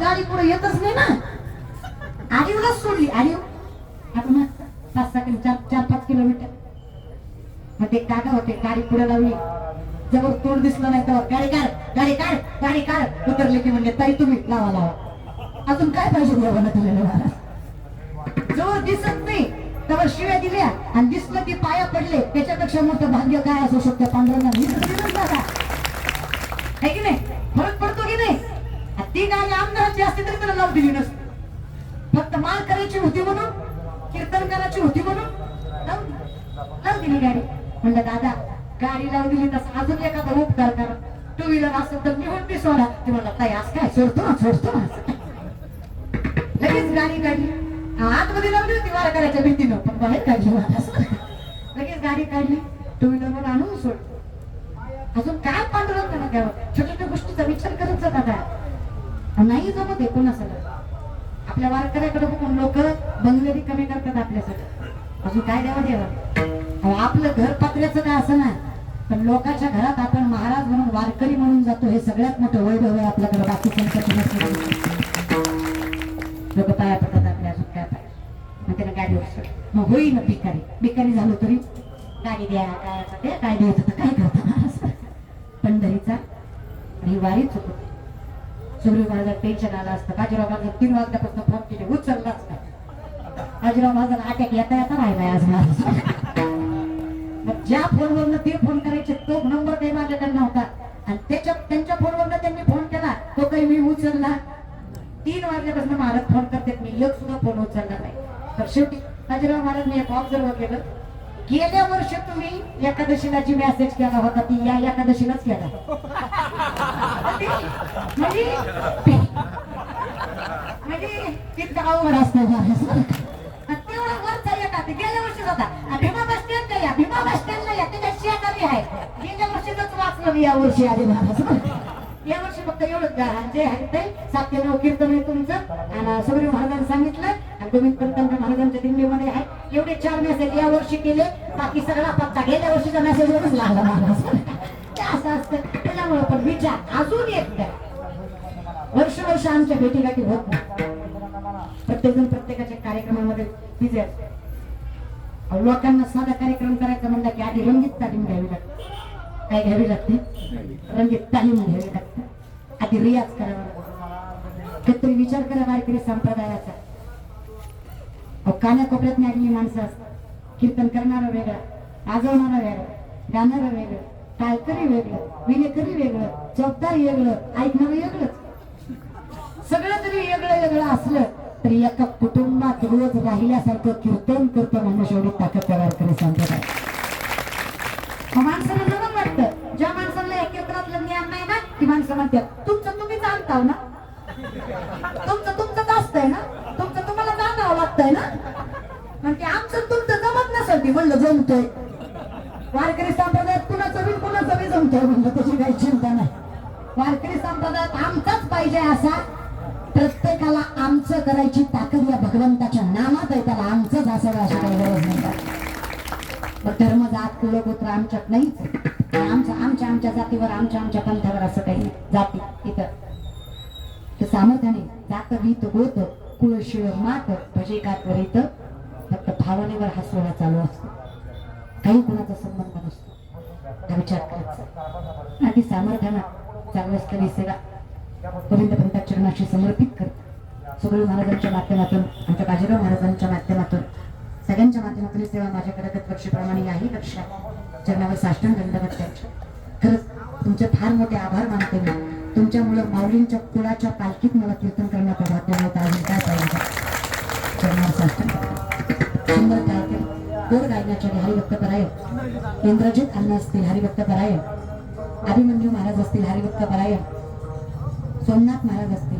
गाडी पुढे येतच नाही ना. आडीवलाच सोडली आडीव आपण पाच सहा किलो चार चार पाच किलोमीटर. मग ते काका होते गाडी पुढे लावली. जवळ तोंड दिसलं नाही तर गाडी काढ गाडी काढ गाडी काढ. उतरले की म्हणले ताई तुम्ही लावा लावा. अजून काय पाहिजे देवाला दिलेलं मला जवळ दिसत नाही. तेव्हा शिव्या दिल्या आणि दिसलं की पाया पडले. त्याच्यापेक्षा मोठं भाग्य काय असू शकतं? पांढऱ्यांना दिसत तर बघा. की नाही? फरक पडतो की नाही? ती गाणी आमदाराची असते तरी त्याला लावून दिली नसते. फक्त माल करायची होती म्हणून कीर्तन करायची होती म्हणून लावून दिली. गाडी. म्हणलं दादा गाडी लावून दिली तसं अजून एखादा उपकार करा. टू व्हीलर असेल तर निवड बी सोडा. ते म्हणला ताई आज काय? सोडतो ना सोडतो ना लगेच गाडी काढली. आतमध्ये लावली होती वारा करायच्या भीतीनं. पण बाहेर काढली लगेच गाडी काढली. टू व्हीलर वर आणून सोड अजून काय पांढरं त्याला द्यावं छोट्या छोट्या गोष्टीचा विचार करत जा दादा. नाही जमत आहे कोणासोबत आपल्या वारकऱ्याकडे बघून लोक बंगले कमी करतात आपल्यासाठी. अजून काय द्यावं द्यावं अहो, आपलं घर पत्र्याचं काय असं ना पण लोकांच्या घरात आपण महाराज म्हणून वारकरी म्हणून जातो हे सगळ्यात मोठं वैभव आहे आपल्याकडे बाकी लोक पाया पडतात आपल्या अजून काय पाय. मग त्याला गाडी उचल मग होईना भिकारी. भिकारी झालो तरी गाडी द्या काय द्या काय द्यायचं तर काय करतो महाराज? पंढरीचा आणि वारी चुकतो सुग्रीव महाराज टेन्शन आलं असतं. काजीराव महाराज तीन वाजल्यापासून फोन केले उचललाच नाही बाजीराव माझं अटॅक येता येता राहिलाय आज मग ज्या फोनवरनं ते फोन करायचे तो नंबर काही माझ्याकडे नव्हता. आणि त्याच्या त्यांच्या फोनवरनं त्यांनी फोन केला. तो काही मी उचलला. तीन वाजल्यापासून महाराज फोन करतात. मी एक सुद्धा फोन उचलला नाही. तर शेवटी बाजीराव मी एक ऑब्झर्व केलं. गेल्या वर्षी तुम्ही एकादशीला जी मेसेज केला होता ती या एकादशीलाच केला. म्हणजे म्हणजे अवघड असतो तेवढा वरचा एका ते गेल्या वर्षीच होता. भीमा बस स्टँडला या भीमा बस स्टँडला या त्याच्या शेजारी आहे. गेल्या वर्षीच वाचलं मी या वर्षी आधी महाराज फक्त एवढंच जे आहे ते सात नऊ हो, कीर्तन आहे तुमचं. आणि सुग्रीव महाराजांनी सांगितलं आणि तुम्ही पंतप्रधान महाराजांच्या दिल्लीमध्ये आहे. एवढे चार मेसेज या वर्षी केले. बाकी सगळा पत्ता गेल्या वर्षीचा मेसेज वरच लागला महाराज असं असतं. त्याच्यामुळे पण विचार अजून एक नाही वर्ष वर्ष आमच्या भेटीगाठी होत नाही. प्रत्येकजण प्रत्येकाच्या कार्यक्रमामध्ये बिझी असतो. लोकांना साधा कार्यक्रम करायचा म्हणला की आधी रंगीत तालीम घ्यावी लागते. काय घ्यावी लागते? रंगीत तालीम घ्यावी लागते. आधी रियाज करावा लागतो विचार करा वारकरी संप्रदायाचा. अहो कान्याकोपऱ्यात आलेली माणसं असतात. कीर्तन करणारं वेगळं आजवणारं वेगळं गाणारं वेगळं टाळकरी वेगळं विनेकरी वेगळं चौकदार वेगळं ऐकणारं वेगळंच. सगळं जरी वेगळं वेगळं असलं तरी एका कुटुंबात रोज राहिल्यासारखं कीर्तन करतो माणूस एवढी ताकद तयार करे संप्रदाय मग माणसाला नवं वाटतं ज्या माणसाला या कीर्तनातलं ज्ञान नाही ना ती माणसं म्हणतात तुमचं तुम्ही जाणताव ना. तुमचं तुमचं असतंय ना. तुमचं तुम्हाला जाणावं लागतंय ना. म्हणजे आमचं तुमचं जमत नसेल ती म्हणलं जमतोय. वारकरी संप्रदायात कुणाचं बी कुणाचं बी जमतोय म्हणलं त्याची काही चिंता नाही. वारकरी संप्रदायात आमचाच पाहिजे असा. प्रत्येकाला आमचं करायची ताकद या भगवंताच्या नामात आहे त्याला आमचंच असावं अशी काही गरज नाही धर्म जात कुलगोत्र आमच्यात नाहीच आमचं आमच्या आमच्या जातीवर आमच्या आमच्या पंथावर असं काही नाही. जाती इथं तर सामर्थ्याने जात वीत गोत कुळ शिळ मात भजे कातवर इथं फक्त भावनेवर हा सोहळा चालू असतो. काही कुणाचा संबंध नसतो. हा विचार करायचा. ती सामर्थ्यानं चालू असलेली सेवा गोविंद पंतात चरणाशी समर्पित करत सुगळ महाराजांच्या माध्यमातून आमच्या बाजीराव महाराजांच्या माध्यमातून सगळ्यांच्या माध्यमातून सेवा माझ्याकडे गतवर्षीप्रमाणे याही लक्षात चरणावर साष्टांग दंडवत खरंच तुमचे फार मोठे आभार मानते मी. तुमच्यामुळं माऊलींच्या कुळाच्या पालखीत मला कीर्तन करण्याचा भाग्य मिळत आहे काय पाहिजे चरणावर साष्टांग. सुंदर गायक गोड गायनाचार्य हरिभक्त पराय इंद्रजित अण्णा असतील हरिभक्त पराय अभिमन्यू महाराज असतील हरिभक्त पराय सोमनाथ महाराज असतील.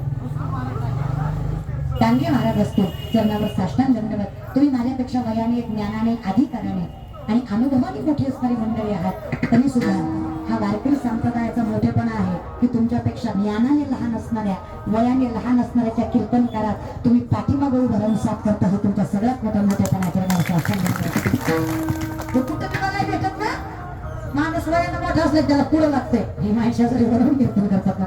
टांगे महाराज असतो चरणावर साष्टांग दंडवत. तुम्ही माझ्यापेक्षा वयाने ज्ञानाने अधिकाराने आणि अनुभवाने मोठी असणारी मंडळी आहात. तरी सुद्धा हा वारकरी संप्रदायाचा मोठेपणा आहे की तुमच्यापेक्षा ज्ञानाने लहान असणाऱ्या वयाने लहान असणाऱ्याच्या कीर्तनकारात तुम्ही पाठीमागं उभं राहून साथ करता हे तुमच्या सगळ्यात मोठ्या मोठेपणा चरणावर साष्टांग कुठं नाही भेटत ना? माणूस वयानं मोठा असले त्याला पुढं लागते ही माणसासाठी वरून कीर्तन करतात ना.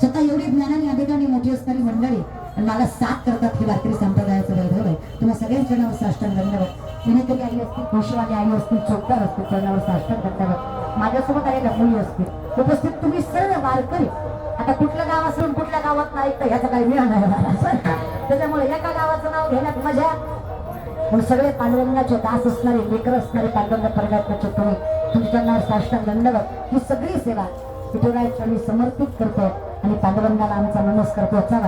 स्वतः एवढी ज्ञानाने अधिकाने मोठी असणारी मंडळी आणि मला साथ करतात की वारकरी संप्रदायाचं वैभव आहे. तुम्हा सगळ्यांच्या नावावर साष्टांग धन्यवाद. विनेकरी आई असतील खुशीवाली आई असतील चौकदार असतील चरणावर साष्टांग धन्यवाद. माझ्यासोबत आलेल्या मुली असतील. उपस्थित तुम्ही सर्व वारकरी. आता कुठलं गाव असून कुठल्या गावात नाही तर ह्याचा काही मिळणार नाही त्याच्यामुळे एका गावाचं नाव घेण्यात मजा. पण सगळे पांडुरंगाचे दास असणारे लेकर असणारे पांडुरंग परमात्म्याचे तुम्ही तुमच्या नाव साष्टांग दंडवत ही सगळी सेवा विठुराय समर्पित करतो आणि पांडुरंगाला आमचा नमस्कार पोहोचावा.